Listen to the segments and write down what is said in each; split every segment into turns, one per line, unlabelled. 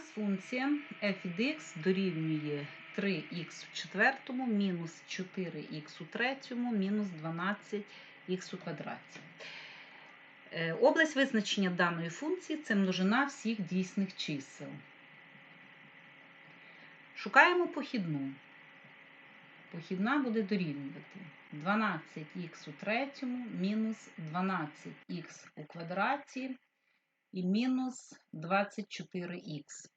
нас функція f від x дорівнює 3х в четвертому мінус 4х у третьому мінус 12х у квадраті. Е, Область визначення даної функції це множина всіх дійсних чисел. Шукаємо похідну. Похідна буде дорівнювати 12х у третьому мінус 12х у квадраті і мінус 24х.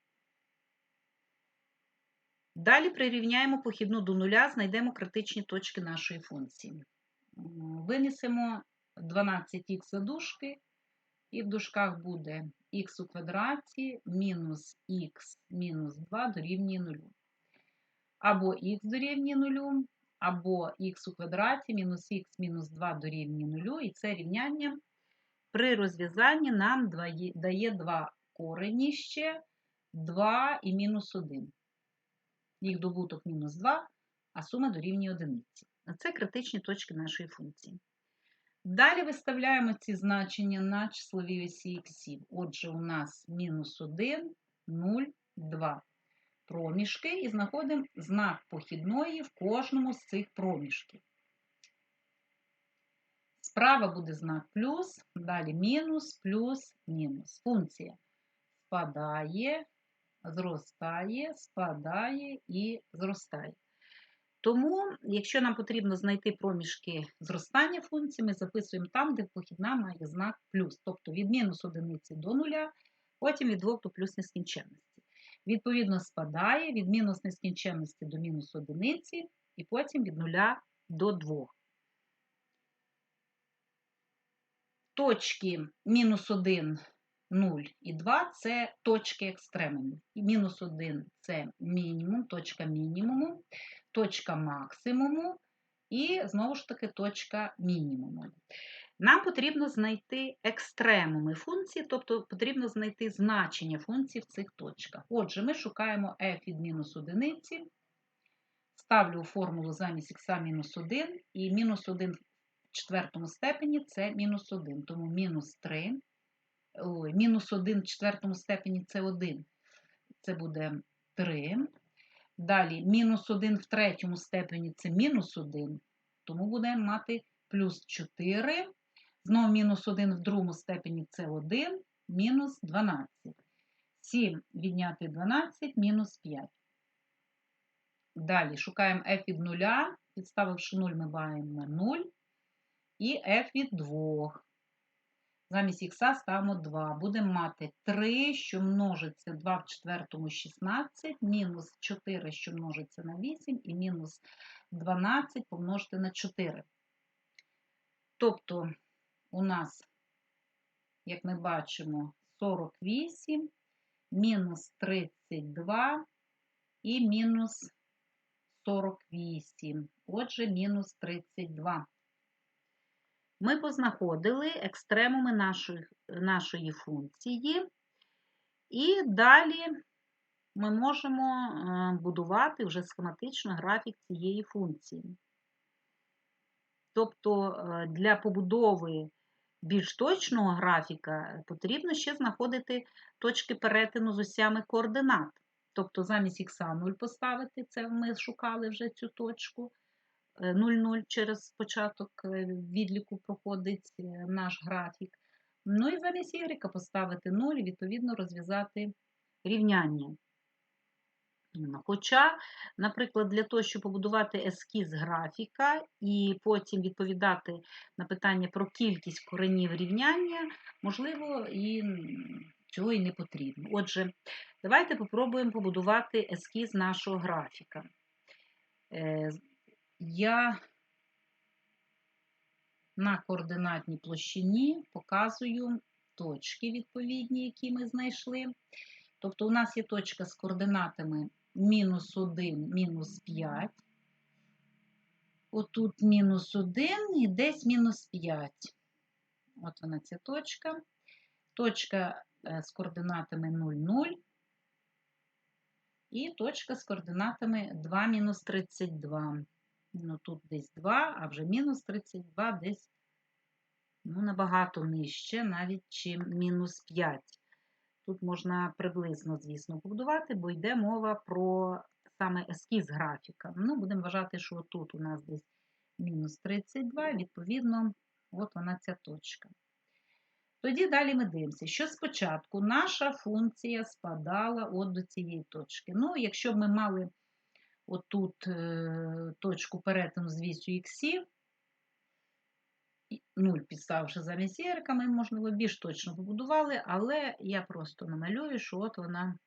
Далі прирівняємо похідну до нуля, знайдемо критичні точки нашої функції. Винесемо 12х за дужки, і в дужках буде х у квадраті мінус х мінус 2 дорівнює 0. Або х дорівнює 0, або х у квадраті мінус х мінус 2 дорівнює 0, і це рівняння при розв'язанні нам дає два корені ще 2 і мінус 1. Їх добуток мінус 2, а сума дорівнює 1. Це критичні точки нашої функції. Далі виставляємо ці значення на числовій осі х. Отже, у нас мінус 1, 0, 2 проміжки і знаходимо знак похідної в кожному з цих проміжків. Справа буде знак плюс, далі мінус, плюс, мінус. Функція спадає, зростає, спадає і зростає. Тому, якщо нам потрібно знайти проміжки зростання функції, ми записуємо там, де похідна має знак плюс, тобто від мінус одиниці до нуля, потім від 2 до плюс нескінченності. Відповідно, спадає від мінус нескінченності до мінус одиниці, і потім від нуля до 2. Точки мінус 1, 0 і 2 це точки екстремумів. Мінус 1 це мінімум, точка мінімуму, точка максимуму і, знову ж таки, точка мінімуму. Нам потрібно знайти екстремуми функції, тобто потрібно знайти значення функції в цих точках. Отже, ми шукаємо f від мінус одиниці, ставлю формулу замість х мінус 1, і мінус 1 в четвертому степені це мінус 1, тому мінус 3, ой, мінус 1 в четвертому степені це 1, це буде 3. Далі мінус 1 в третьому степені це мінус 1, тому будемо мати плюс 4. Знову мінус 1 в другому степені це 1, мінус 12. 7 відняти 12, мінус 5. Далі шукаємо f від 0, підставивши 0, ми маємо 0. І f від 2. Замість х ставимо 2. Будемо мати 3, що множиться 2 в четвертому 16, мінус 4, що множиться на 8, і мінус 12 помножити на 4. Тобто у нас, як ми бачимо, 48, мінус 32 і мінус 48. Отже, мінус 32. Ми познаходили екстремуми нашої, нашої функції, і далі ми можемо е, будувати вже схематично графік цієї функції. Тобто е, для побудови більш точного графіка потрібно ще знаходити точки перетину з осями координат. Тобто замість х 0 поставити, це ми шукали вже цю точку. 0,0 через початок е, відліку проходить е, наш графік. Ну і замість y поставити 0 і відповідно розв'язати рівняння. Хоча, наприклад, для того, щоб побудувати ескіз графіка і потім відповідати на питання про кількість коренів рівняння, можливо, і цього і не потрібно. Отже, давайте попробуємо побудувати ескіз нашого графіка. Е, Я на координатній площині показую точки відповідні, які ми знайшли. Тобто, у нас є точка з координатами мінус 1, мінус 5. Отут мінус 1 і десь мінус 5. От вона ця точка. Точка з координатами 0, 0. І точка з координатами 2 мінус 32. Ну, тут десь 2, а вже мінус 32 десь ну, набагато нижче, навіть чим мінус 5. Тут можна приблизно, звісно, побудувати, бо йде мова про саме ескіз графіка. Ну, будемо вважати, що тут у нас десь мінус 32, відповідно, от вона ця точка. Тоді далі ми дивимося, що спочатку наша функція спадала от до цієї точки. Ну, якщо б ми мали отут е, точку перетину з вісю іксів, 0 підставивши замість єрка, ми, можливо, більш точно побудували, але я просто намалюю, що от вона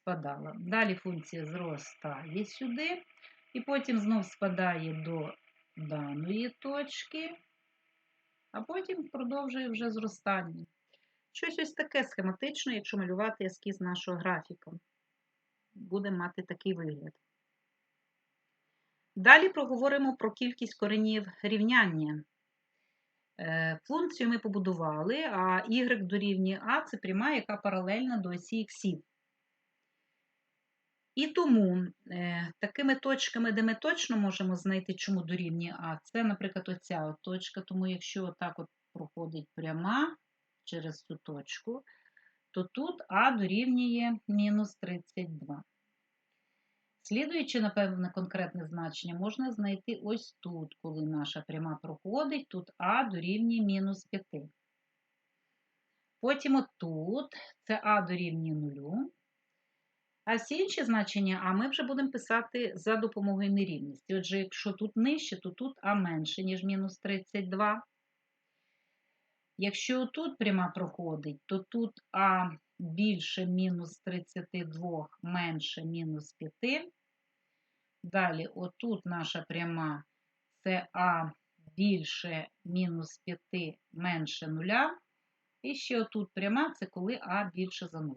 спадала. Далі функція зростає сюди, і потім знов спадає до даної точки, а потім продовжує вже зростання. Щось ось таке схематично, якщо малювати ескіз нашого графіка. Будемо мати такий вигляд. Далі проговоримо про кількість коренів рівняння. Е, Функцію ми побудували, а y дорівнює А це пряма, яка паралельна до осі іксів. І тому е, такими точками, де ми точно можемо знайти, чому дорівнює А, це, наприклад, оця от точка. Тому якщо отак от проходить пряма через цю точку, то тут А дорівнює мінус 32. Слідуючи, напевне, конкретне значення, можна знайти ось тут, коли наша пряма проходить, тут А дорівнює мінус 5. Потім отут це А дорівнює 0. А всі інші значення А ми вже будемо писати за допомогою нерівності. Отже, якщо тут нижче, то тут А менше, ніж мінус 32. Якщо тут пряма проходить, то тут А більше мінус 32, менше мінус 5. Далі, отут наша пряма це А більше мінус 5, менше 0. І ще отут пряма це коли А більше за 0.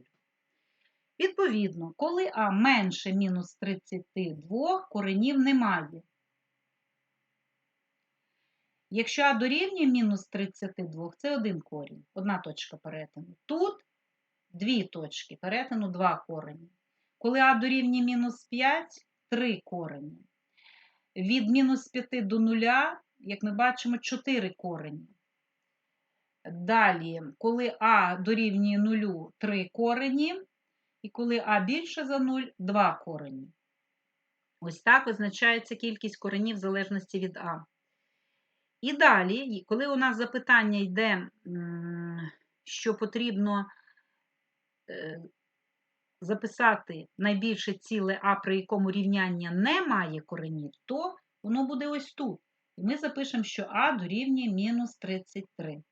Відповідно, коли А менше мінус 32, коренів немає. Якщо А дорівнює мінус 32, це один корінь, одна точка перетину. Тут дві точки перетину, два корені. Коли А дорівнює мінус 5, три корені. Від мінус 5 до 0, як ми бачимо, 4 корені. Далі, коли А дорівнює 0, 3 корені. І коли А більше за 0, 2 корені. Ось так визначається кількість коренів в залежності від А. І далі, коли у нас запитання йде, що потрібно записати найбільше ціле А, при якому рівняння не має коренів, то воно буде ось тут. І ми запишемо, що А дорівнює мінус 33.